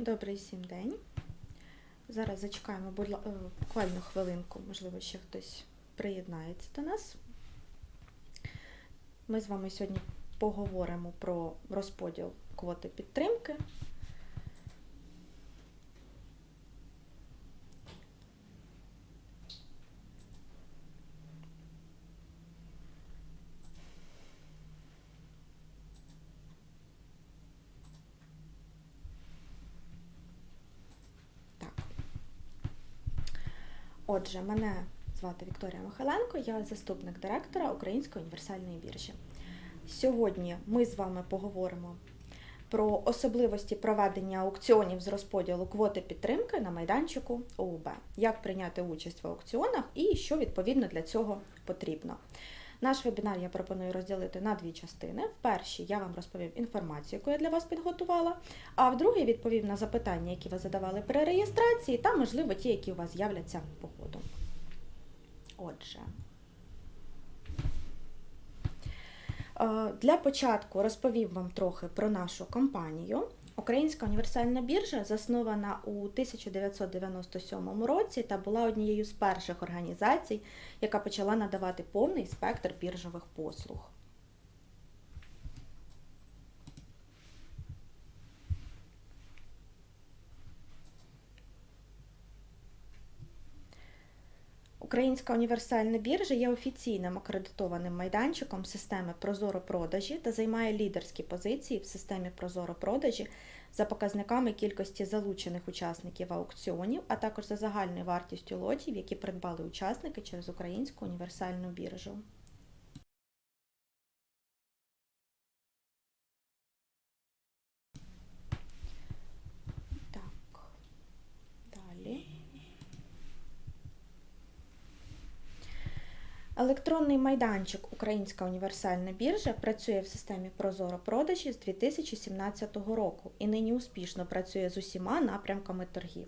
Добрий всім день. Зараз зачекаємо е, буквально хвилинку, можливо, ще хтось приєднається до нас. Ми з вами сьогодні поговоримо про розподіл квоти підтримки. Так. Отже, мене звати Вікторія Михайленко, я заступник директора Української універсальної біржі. Сьогодні ми з вами поговоримо про особливості проведення аукціонів з розподілу квоти підтримки на майданчику ОУБ, як прийняти участь в аукціонах і що відповідно для цього потрібно. Наш вебінар я пропоную розділити на дві частини. В першій я вам розповім інформацію, яку я для вас підготувала, а в другій відповім на запитання, які ви задавали при реєстрації, та, можливо, ті, які у вас з'являться по ходу. Отже. Е, Для початку розповім вам трохи про нашу компанію. Українська універсальна біржа заснована у 1997 році та була однією з перших організацій, яка почала надавати повний спектр біржових послуг. Українська універсальна біржа є офіційним акредитованим майданчиком системи Прозоро продажі та займає лідерські позиції в системі Прозоро продажі за показниками кількості залучених учасників аукціонів, а також за загальною вартістю лотів, які придбали учасники через Українську універсальну біржу. Так, далі. Електронний майданчик Українська універсальна біржа працює в системі Прозоро продажі з 2017 року і нині успішно працює з усіма напрямками торгів.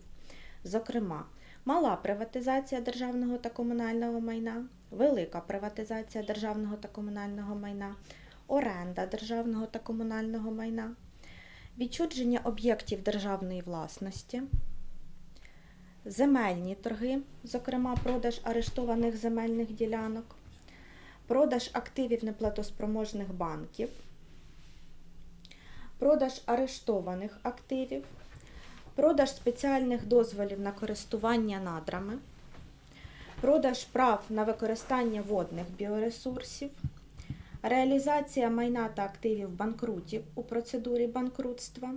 Зокрема, мала приватизація державного та комунального майна, велика приватизація державного та комунального майна, оренда державного та комунального майна, відчудження об'єктів державної власності, земельні торги, зокрема продаж арештованих земельних ділянок, продаж активів неплатоспроможних банків, продаж арештованих активів, продаж спеціальних дозволів на користування надрами, продаж прав на використання водних біоресурсів, реалізація майна та активів банкрутів у процедурі банкрутства.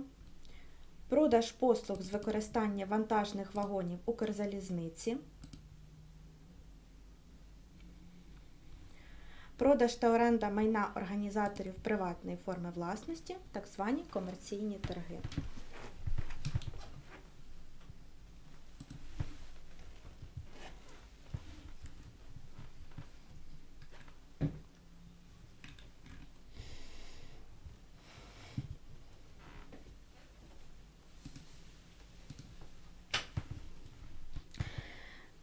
Продаж послуг з використання вантажних вагонів Укрзалізниці. Продаж та оренда майна організаторів приватної форми власності, так звані комерційні торги.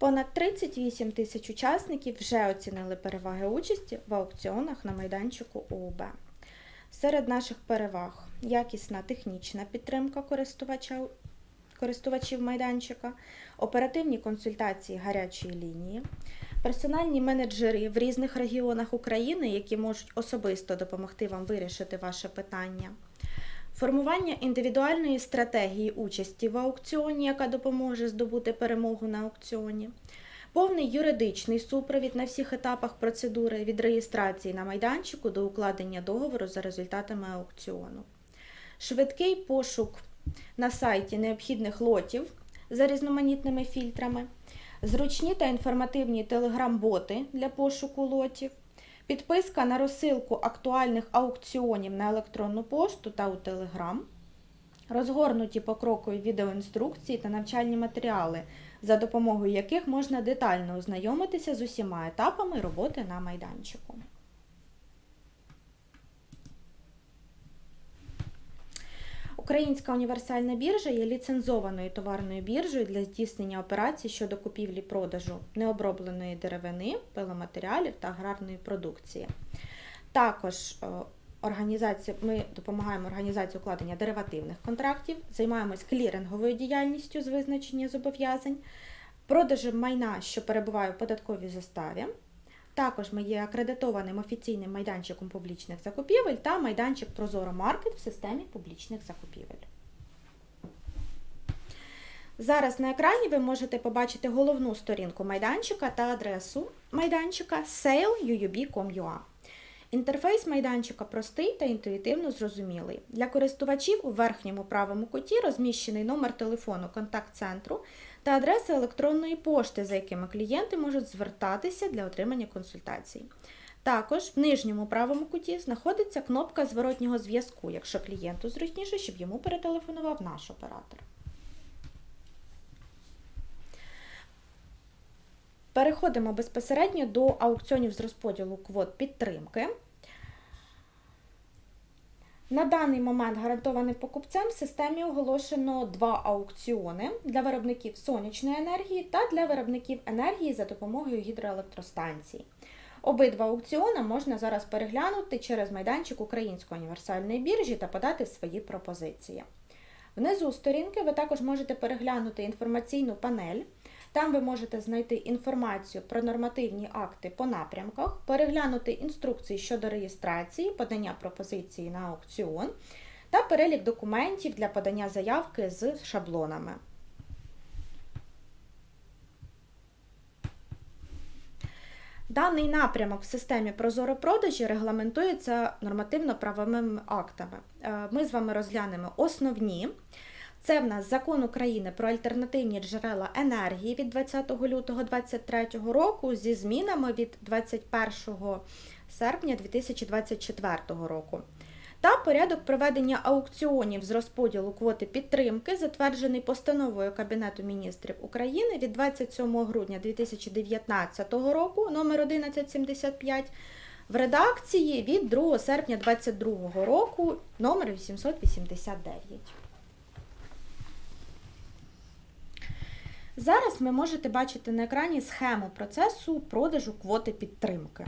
Понад 38 тисяч учасників вже оцінили переваги участі в аукціонах на майданчику ОУБ. Серед наших переваг якісна технічна підтримка користувача, користувачів майданчика, оперативні консультації гарячої лінії, персональні менеджери в різних регіонах України, які можуть особисто допомогти вам вирішити ваше питання. Формування індивідуальної стратегії участі в аукціоні, яка допоможе здобути перемогу на аукціоні, повний юридичний супровід на всіх етапах процедури від реєстрації на майданчику до укладення договору за результатами аукціону, швидкий пошук на сайті необхідних лотів за різноманітними фільтрами, зручні та інформативні телеграм-боти для пошуку лотів. Підписка на розсилку актуальних аукціонів на електронну пошту та у Телеграм, розгорнуті покрокові відеоінструкції та навчальні матеріали, за допомогою яких можна детально ознайомитися з усіма етапами роботи на майданчику. Українська універсальна біржа є ліцензованою товарною біржею для здійснення операцій щодо купівлі-продажу необробленої деревини, пиломатеріалів та аграрної продукції. Також е, організації, ми допомагаємо організації укладення деривативних контрактів, займаємось кліринговою діяльністю з визначення зобов'язань, продажем майна, що перебуває в податковій заставі. Також ми є акредитованим офіційним майданчиком публічних закупівель та майданчик Прозоро Маркет в системі публічних закупівель. Зараз на екрані ви можете побачити головну сторінку майданчика та адресу майданчика sale.uub.com.ua. Інтерфейс майданчика простий та інтуїтивно зрозумілий. Для користувачів у верхньому правому куті розміщений номер телефону контакт-центру та адреса електронної пошти, за якими клієнти можуть звертатися для отримання консультацій. Також в нижньому правому куті знаходиться кнопка зворотнього зв'язку, якщо клієнту зручніше, щоб йому перетелефонував наш оператор. Переходимо безпосередньо до аукціонів з розподілу квот підтримки. На даний момент гарантованим покупцем в системі оголошено два аукціони для виробників сонячної енергії та для виробників енергії за допомогою гідроелектростанцій. Обидва аукціони можна зараз переглянути через майданчик Української універсальної біржі та подати свої пропозиції. Внизу сторінки ви також можете переглянути інформаційну панель. Там ви можете знайти інформацію про нормативні акти по напрямках, переглянути інструкції щодо реєстрації, подання пропозиції на аукціон та перелік документів для подання заявки з шаблонами. Даний напрямок в системі Прозоро-продажі регламентується нормативно-правовими актами. Е, Ми з вами розглянемо основні. Це в нас закон України про альтернативні джерела енергії від 20 лютого 2023 року зі змінами від 21 серпня 2024 року. Та порядок проведення аукціонів з розподілу квоти підтримки, затверджений постановою Кабінету міністрів України від 27 грудня 2019 року номер 1175 в редакції від 2 серпня 2022 року номер 889. Зараз ви можете бачити на екрані схему процесу продажу квоти підтримки.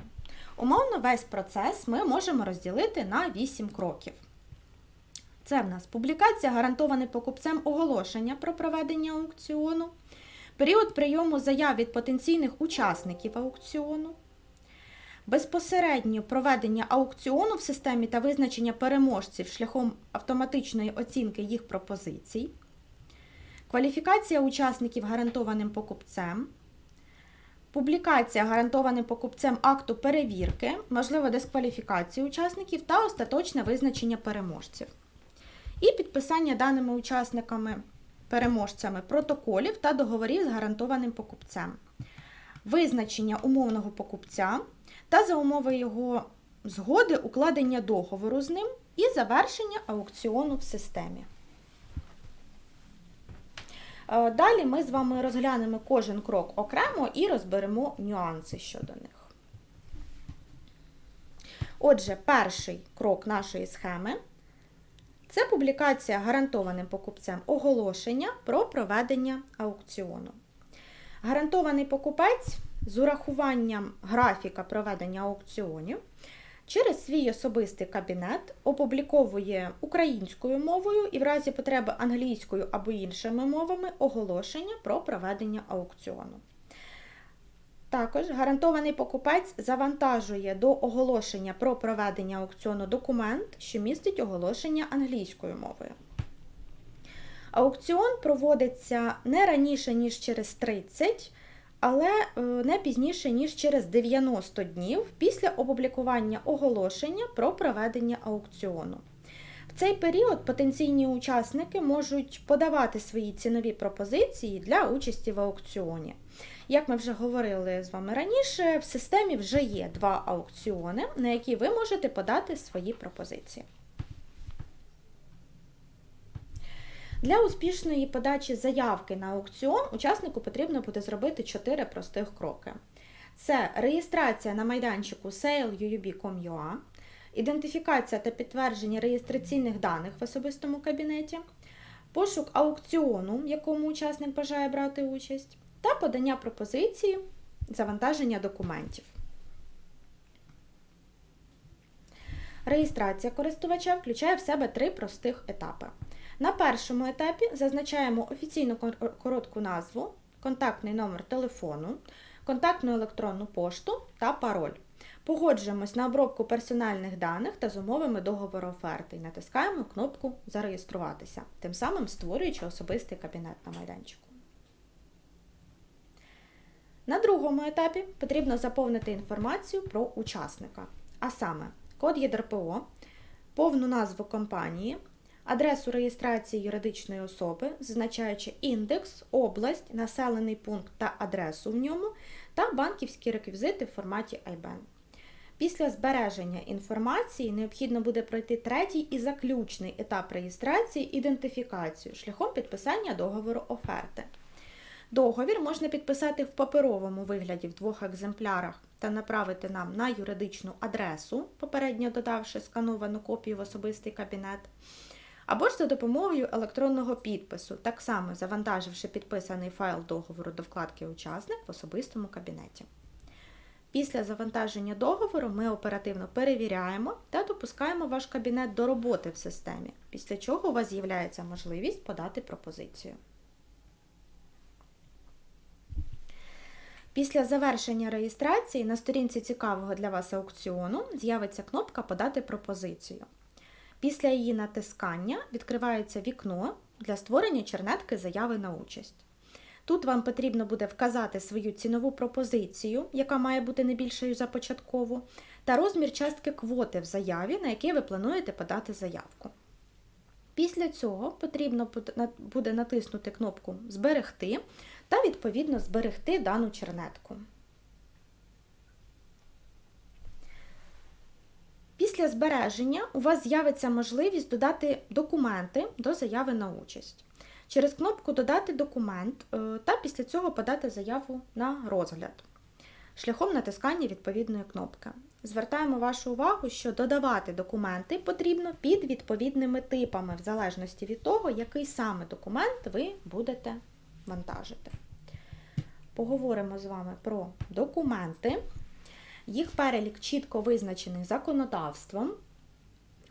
Умовно, весь процес ми можемо розділити на 8 кроків. Це в нас публікація гарантоване покупцем оголошення про проведення аукціону, період прийому заяв від потенційних учасників аукціону, безпосередньо проведення аукціону в системі та визначення переможців шляхом автоматичної оцінки їх пропозицій. Кваліфікація учасників гарантованим покупцем, публікація гарантованим покупцем акту перевірки, можливо, дискваліфікації учасників та остаточне визначення переможців. І підписання даними учасниками переможцями протоколів та договорів з гарантованим покупцем, визначення умовного покупця та за умови його згоди укладення договору з ним і завершення аукціону в системі. Е, Далі ми з вами розглянемо кожен крок окремо і розберемо нюанси щодо них. Отже, перший крок нашої схеми це публікація гарантованим покупцем оголошення про проведення аукціону. Гарантований покупець з урахуванням графіка проведення аукціонів через свій особистий кабінет опубліковує українською мовою і в разі потреби англійською або іншими мовами оголошення про проведення аукціону. Також гарантований покупець завантажує до оголошення про проведення аукціону документ, що містить оголошення англійською мовою. Аукціон проводиться не раніше, ніж через 30 але е, не пізніше, ніж через 90 днів після опублікування оголошення про проведення аукціону. В цей період потенційні учасники можуть подавати свої цінові пропозиції для участі в аукціоні. Як ми вже говорили з вами раніше, в системі вже є два аукціони, на які ви можете подати свої пропозиції. Для успішної подачі заявки на аукціон учаснику потрібно буде зробити 4 простих кроки. Це реєстрація на майданчику sale.uub.com.ua, ідентифікація та підтвердження реєстраційних даних в особистому кабінеті, пошук аукціону, в якому учасник бажає брати участь, та подання пропозиції завантаження документів. Реєстрація користувача включає в себе три простих етапи. На першому етапі зазначаємо офіційну коротку назву, контактний номер телефону, контактну електронну пошту та пароль. Погоджуємось на обробку персональних даних та з умовами договору оферти і натискаємо кнопку Зареєструватися, тим самим створюючи особистий кабінет на майданчику. На другому етапі потрібно заповнити інформацію про учасника, а саме код ЄДРПО, повну назву компанії, адресу реєстрації юридичної особи, зазначаючи індекс, область, населений пункт та адресу в ньому, та банківські реквізити в форматі IBAN. Після збереження інформації необхідно буде пройти третій і заключний етап реєстрації ідентифікацію шляхом підписання договору оферти. Договір можна підписати в паперовому вигляді в двох екземплярах та направити нам на юридичну адресу, попередньо додавши скановану копію в особистий кабінет, або ж за допомогою електронного підпису, так само завантаживши підписаний файл договору до вкладки Учасник в особистому кабінеті. Після завантаження договору ми оперативно перевіряємо та допускаємо ваш кабінет до роботи в системі, після чого у вас з'являється можливість подати пропозицію. Після завершення реєстрації на сторінці цікавого для вас аукціону з'явиться кнопка Подати пропозицію. Після її натискання відкривається вікно для створення чернетки заяви на участь. Тут вам потрібно буде вказати свою цінову пропозицію, яка має бути не більшою за початкову, та розмір частки квоти в заяві, на який ви плануєте подати заявку. Після цього потрібно буде натиснути кнопку Зберегти та відповідно зберегти дану чернетку. Після збереження у вас з'явиться можливість додати документи до заяви на участь. Через кнопку Додати документ е, та після цього подати заяву на розгляд шляхом натискання відповідної кнопки. Звертаємо вашу увагу, що додавати документи потрібно під відповідними типами, в залежності від того, який саме документ ви будете вантажити. Поговоримо з вами про документи. Їх перелік чітко визначений законодавством.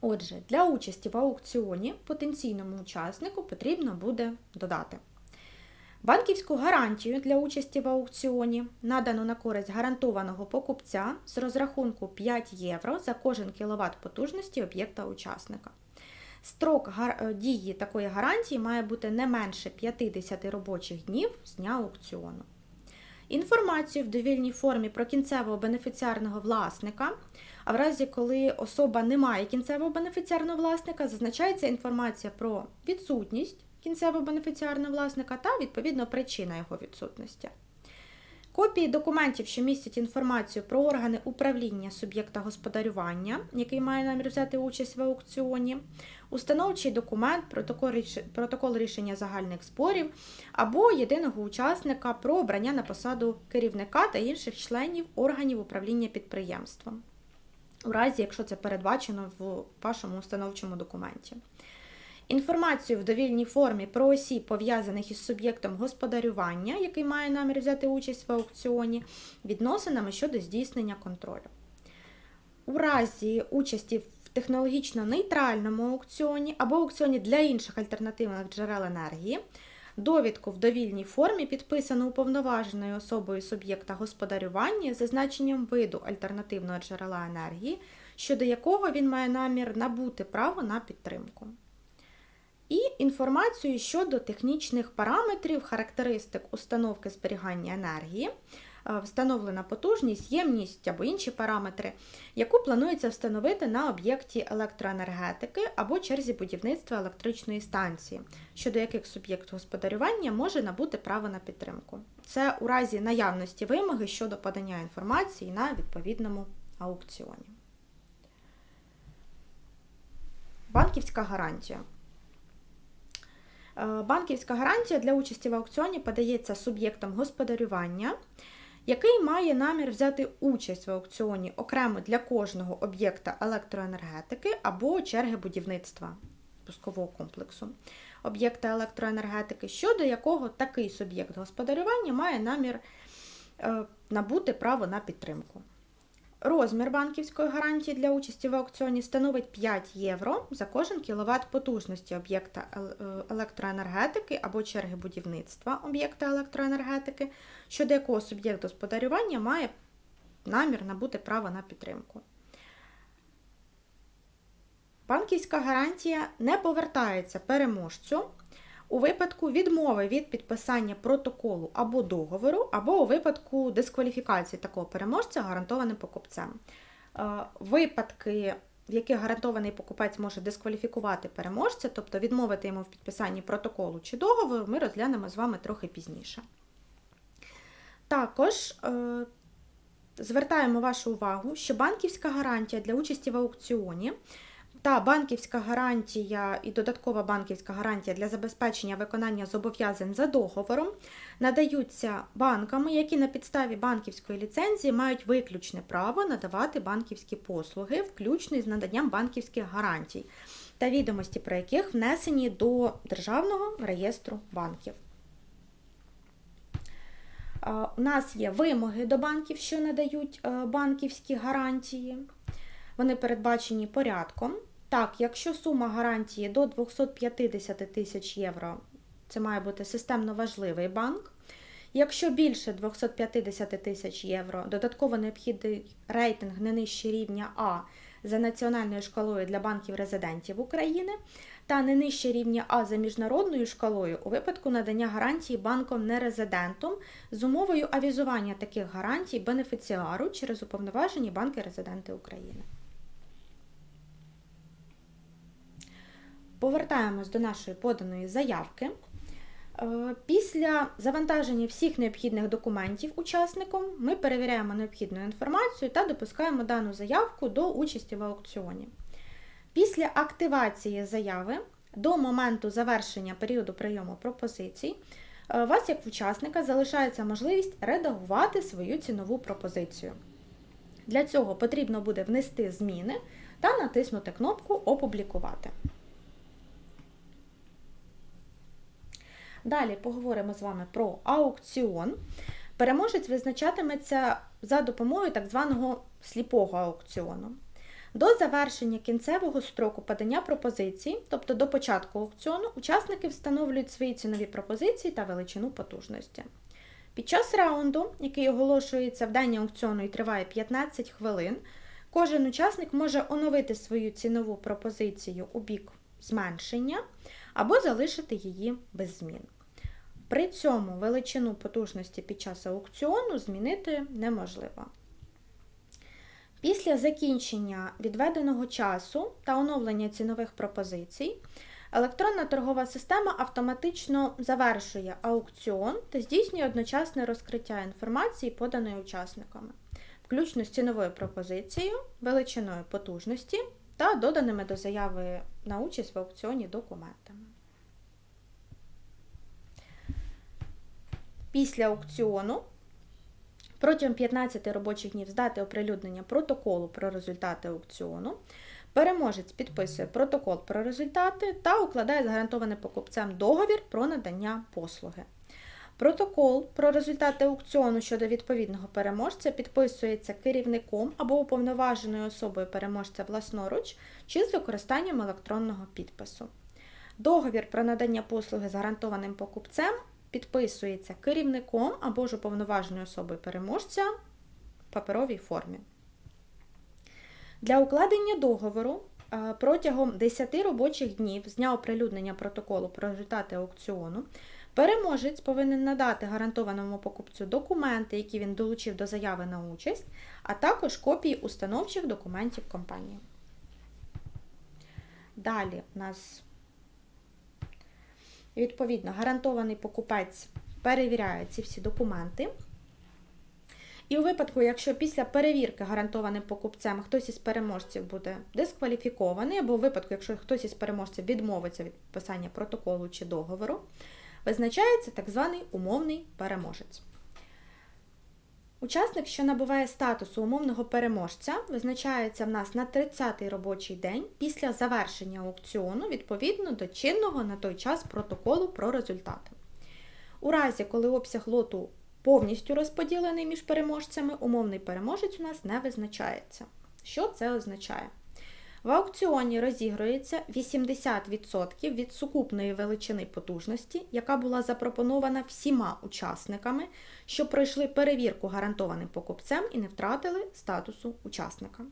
Отже, для участі в аукціоні потенційному учаснику потрібно буде додати банківську гарантію для участі в аукціоні, надану на користь гарантованого покупця з розрахунку 5 євро за кожен кіловат потужності об'єкта учасника. Строк дії такої гарантії має бути не менше 50 робочих днів з дня аукціону. Інформацію в довільній формі про кінцевого бенефіціарного власника, а в разі, коли особа не має кінцевого бенефіціарного власника, зазначається інформація про відсутність кінцевого бенефіціарного власника та, відповідно, причина його відсутності. Копії документів, що містять інформацію про органи управління суб'єкта господарювання, який має намір взяти участь в аукціоні, установчий документ, протокол рішення загальних зборів або єдиного учасника про обрання на посаду керівника та інших членів органів управління підприємством, у разі, якщо це передбачено в вашому установчому документі. Інформацію в довільній формі про осіб, пов'язаних із суб'єктом господарювання, який має намір взяти участь в аукціоні, відносинами щодо здійснення контролю. У разі участі в технологічно нейтральному аукціоні або аукціоні для інших альтернативних джерел енергії, довідку в довільній формі підписану уповноваженою особою суб'єкта господарювання зазначенням виду альтернативного джерела енергії, щодо якого він має намір набути право на підтримку. І інформацію щодо технічних параметрів, характеристик установки зберігання енергії, встановлена потужність, ємність або інші параметри, яку планується встановити на об'єкті електроенергетики або черзі будівництва електричної станції, щодо яких суб'єкт господарювання може набути право на підтримку. Це у разі наявності вимоги щодо подання інформації на відповідному аукціоні. Банківська гарантія. Е, банківська гарантія для участі в аукціоні подається суб'єктом господарювання, який має намір взяти участь в аукціоні окремо для кожного об'єкта електроенергетики або черги будівництва пускового комплексу об'єкта електроенергетики, щодо якого такий суб'єкт господарювання має намір е, набути право на підтримку. Розмір банківської гарантії для участі в аукціоні становить 5 євро за кожен кіловат потужності об'єкта е, електроенергетики або черги будівництва об'єкта електроенергетики, щодо якого суб'єкт господарювання має намір набути право на підтримку. Банківська гарантія не повертається переможцю у випадку відмови від підписання протоколу або договору, або у випадку дискваліфікації такого переможця гарантованим покупцем. Е, Випадки, в яких гарантований покупець може дискваліфікувати переможця, тобто відмовити йому в підписанні протоколу чи договору, ми розглянемо з вами трохи пізніше. Також е, звертаємо вашу увагу, що банківська гарантія для участі в аукціоні та банківська гарантія і додаткова банківська гарантія для забезпечення виконання зобов'язань за договором надаються банками, які на підставі банківської ліцензії мають виключне право надавати банківські послуги, включно із наданням банківських гарантій, та відомості про яких внесені до Державного реєстру банків. У нас є вимоги до банків, що надають е, банківські гарантії. Вони передбачені порядком. Так, якщо сума гарантії до 250 тисяч євро, це має бути системно важливий банк. Якщо більше 250 тисяч євро, додатково необхідний рейтинг не нижче рівня А за національною шкалою для банків резидентів України та не нижче рівня А за міжнародною шкалою у випадку надання гарантії банком нерезидентом з умовою авізування таких гарантій бенефіціару через уповноважені банки резиденти України. Повертаємось до нашої поданої заявки. Е, Після завантаження всіх необхідних документів учасником ми перевіряємо необхідну інформацію та допускаємо дану заявку до участі в аукціоні. Після активації заяви до моменту завершення періоду прийому пропозицій е, у вас, як учасника, залишається можливість редагувати свою цінову пропозицію. Для цього потрібно буде внести зміни та натиснути кнопку Опублікувати. Далі поговоримо з вами про аукціон. Переможець визначатиметься за допомогою так званого сліпого аукціону. До завершення кінцевого строку подання пропозицій, тобто до початку аукціону, учасники встановлюють свої цінові пропозиції та величину потужності. Під час раунду, який оголошується в день аукціону і триває 15 хвилин, кожен учасник може оновити свою цінову пропозицію у бік зменшення або залишити її без змін. При цьому величину потужності під час аукціону змінити неможливо. Після закінчення відведеного часу та оновлення цінових пропозицій, електронна торгова система автоматично завершує аукціон та здійснює одночасне розкриття інформації, поданої учасниками, включно з ціновою пропозицією, величиною потужності та доданими до заяви на участь в аукціоні документами. Після аукціону протягом 15 робочих днів з дати оприлюднення протоколу про результати аукціону. Переможець підписує протокол про результати та укладає з покупцем договір про надання послуги. Протокол про результати аукціону щодо відповідного переможця підписується керівником або уповноваженою особою переможця власноруч чи з використанням електронного підпису. Договір про надання послуги з гарантованим покупцем підписується керівником або ж уповноваженою особою переможця в паперовій формі. Для укладення договору е, протягом 10 робочих днів з дня оприлюднення протоколу про результати аукціону переможець повинен надати гарантованому покупцю документи, які він долучив до заяви на участь, а також копії установчих документів компанії. Далі у нас Відповідно, гарантований покупець перевіряє ці всі документи. І у випадку, якщо після перевірки гарантованим покупцем хтось із переможців буде дискваліфікований, або у випадку, якщо хтось із переможців відмовиться від підписання протоколу чи договору, визначається так званий умовний переможець. Учасник, що набуває статусу умовного переможця, визначається в нас на 30-й робочий день після завершення аукціону відповідно до чинного на той час протоколу про результати. У разі, коли обсяг лоту повністю розподілений між переможцями, умовний переможець у нас не визначається. Що це означає? В аукціоні розігрується 80% від сукупної величини потужності, яка була запропонована всіма учасниками, що пройшли перевірку гарантованим покупцем і не втратили статусу учасника.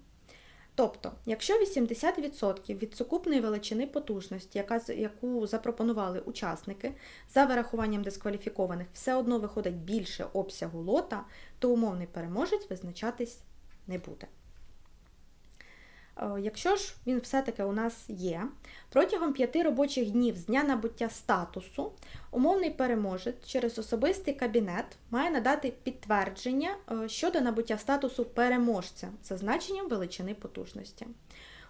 Тобто, якщо 80% від сукупної величини потужності, яка, яку запропонували учасники, за вирахуванням дискваліфікованих, все одно виходить більше обсягу лота, то умовний переможець визначатись не буде. Е, Якщо ж він все-таки у нас є, протягом п'яти робочих днів з дня набуття статусу умовний переможець через особистий кабінет має надати підтвердження е, щодо набуття статусу переможця за значенням величини потужності.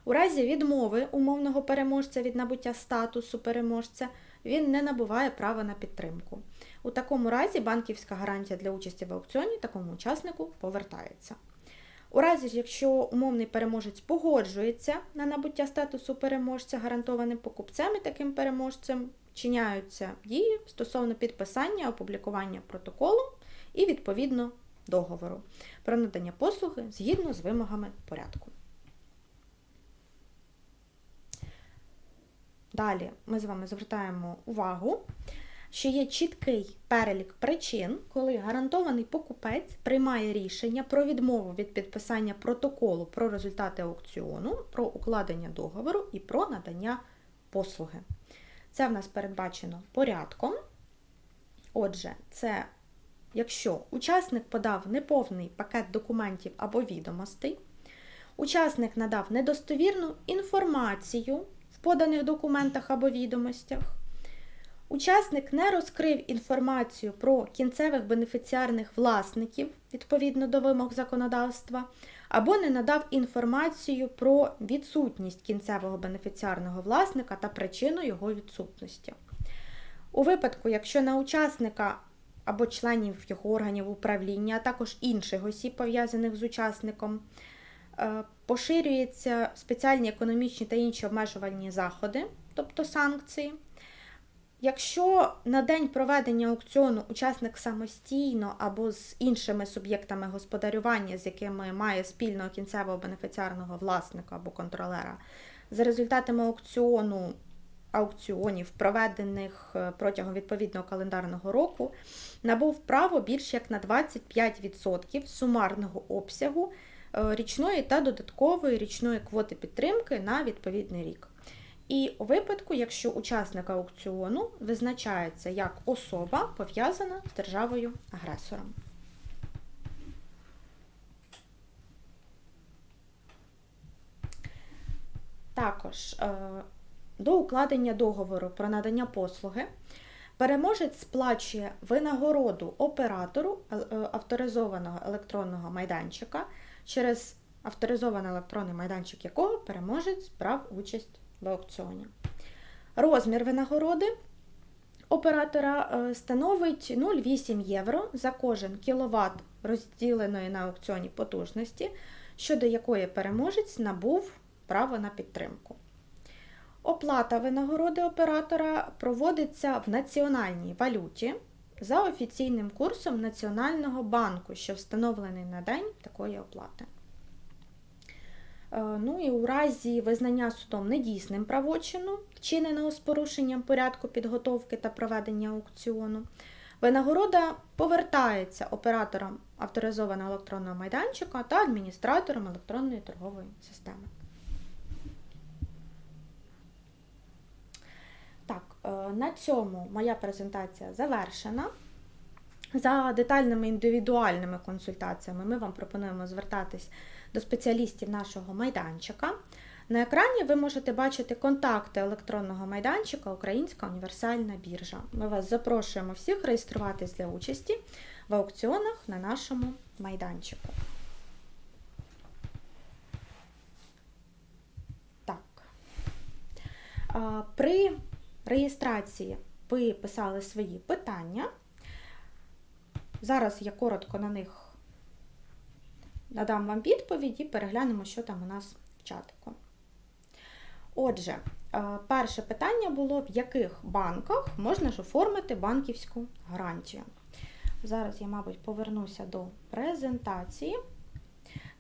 У разі відмови умовного переможця від набуття статусу переможця він не набуває права на підтримку. У такому разі банківська гарантія для участі в аукціоні такому учаснику повертається. У разі ж, якщо умовний переможець погоджується на набуття статусу переможця гарантованим покупцем і таким переможцем, чиняються дії стосовно підписання, опублікування протоколу і відповідно договору про надання послуги згідно з вимогами порядку. Далі ми з вами звертаємо увагу, що є чіткий перелік причин, коли гарантований покупець приймає рішення про відмову від підписання протоколу про результати аукціону, про укладення договору і про надання послуги. Це в нас передбачено порядком. Отже, це якщо учасник подав неповний пакет документів або відомостей, учасник надав недостовірну інформацію в поданих документах або відомостях, Учасник не розкрив інформацію про кінцевих бенефіціарних власників відповідно до вимог законодавства, або не надав інформацію про відсутність кінцевого бенефіціарного власника та причину його відсутності. У випадку, якщо на учасника або членів його органів управління, а також інших осіб, пов'язаних з учасником, е, поширюються спеціальні економічні та інші обмежувальні заходи, тобто санкції. Якщо на день проведення аукціону учасник самостійно або з іншими суб'єктами господарювання, з якими має спільного кінцевого бенефіціарного власника або контролера, за результатами аукціону аукціонів, проведених е, протягом відповідного календарного року, набув право більш як на 25% сумарного обсягу е, річної та додаткової річної квоти підтримки на відповідний рік. І у випадку, якщо учасник аукціону визначається як особа, пов'язана з державою-агресором. Також е, до укладення договору про надання послуги переможець сплачує винагороду оператору е, е, авторизованого електронного майданчика, через авторизований електронний майданчик якого переможець брав участь в аукціоні. Розмір винагороди оператора е, становить 0,8 євро за кожен кіловат розділеної на аукціоні потужності, щодо якої переможець набув право на підтримку. Оплата винагороди оператора проводиться в національній валюті за офіційним курсом Національного банку, що встановлений на день такої оплати. Е, Ну і у разі визнання судом недійсним правочину, вчиненого з порушенням порядку підготовки та проведення аукціону, винагорода повертається операторам авторизованого електронного майданчика та адміністраторам електронної торгової системи. Так, е, на цьому моя презентація завершена. За детальними індивідуальними консультаціями ми вам пропонуємо звертатись до спеціалістів нашого майданчика. На екрані ви можете бачити контакти електронного майданчика Українська універсальна біржа. Ми вас запрошуємо всіх реєструватись для участі в аукціонах на нашому майданчику. Так. При реєстрації ви писали свої питання. Зараз я коротко на них надам вам відповідь і переглянемо, що там у нас в чатику. Отже, е, перше питання було: в яких банках можна ж оформити банківську гарантію? Зараз я, мабуть, повернуся до презентації.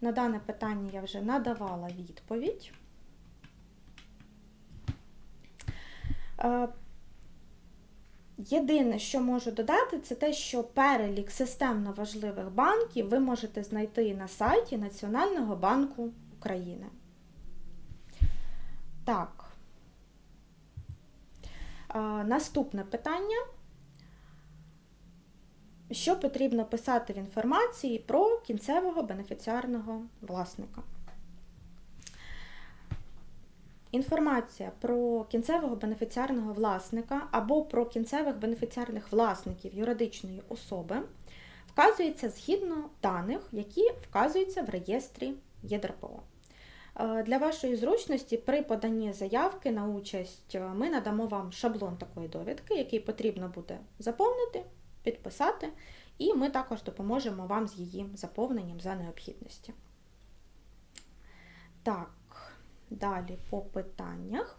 На дане питання я вже надавала відповідь. Єдине, що можу додати, це те, що перелік системно важливих банків ви можете знайти на сайті Національного банку України. Так. Наступне питання. Що потрібно писати в інформації про кінцевого бенефіціарного власника? Інформація про кінцевого бенефіціарного власника або про кінцевих бенефіціарних власників юридичної особи вказується згідно даних, які вказуються в реєстрі ЄДРПО. Е, Для вашої зручності при поданні заявки на участь е, ми надамо вам шаблон такої довідки, який потрібно буде заповнити, підписати, і ми також допоможемо вам з її заповненням за необхідності. Так, далі по питаннях.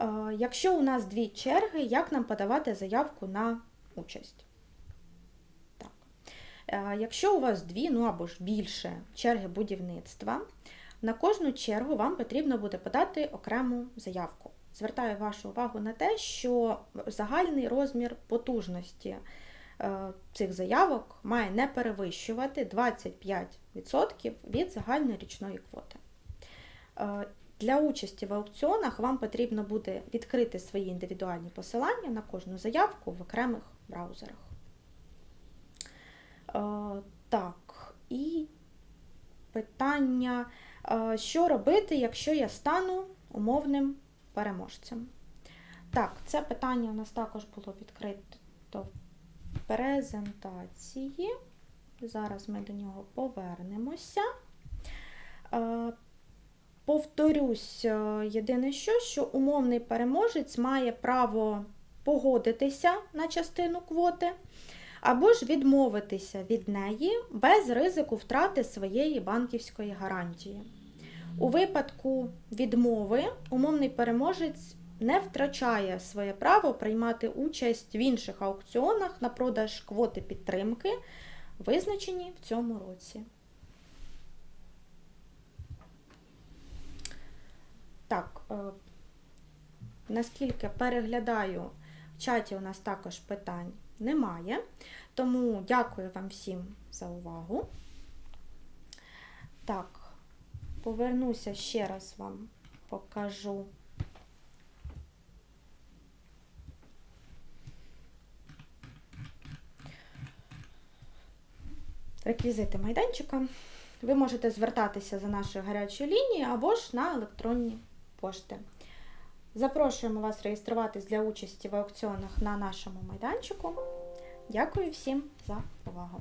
Е, Якщо у нас дві черги, як нам подавати заявку на участь? Так. Е, Якщо у вас дві, ну або ж більше черги будівництва, на кожну чергу вам потрібно буде подати окрему заявку. Звертаю вашу увагу на те, що загальний розмір потужності е, цих заявок має не перевищувати 25% від загальної річної квоти. Е, Для участі в аукціонах вам потрібно буде відкрити свої індивідуальні посилання на кожну заявку в окремих браузерах. Е, Так, і питання, е, що робити, якщо я стану умовним переможцем? Так, це питання у нас також було відкрито в презентації. Зараз ми до нього повернемося. Повторюсь, е, єдине що, що умовний переможець має право погодитися на частину квоти, або ж відмовитися від неї без ризику втрати своєї банківської гарантії. У випадку відмови умовний переможець не втрачає своє право приймати участь в інших аукціонах на продаж квоти підтримки, визначені в цьому році. Так, е, наскільки переглядаю, в чаті у нас також питань немає. Тому дякую вам всім за увагу. Так, повернуся ще раз вам покажу. Реквізити майданчика. Ви можете звертатися за нашою гарячою лінією або ж на електронні пошти. Запрошуємо вас реєструватись для участі в аукціонах на нашому майданчику. Дякую всім за увагу!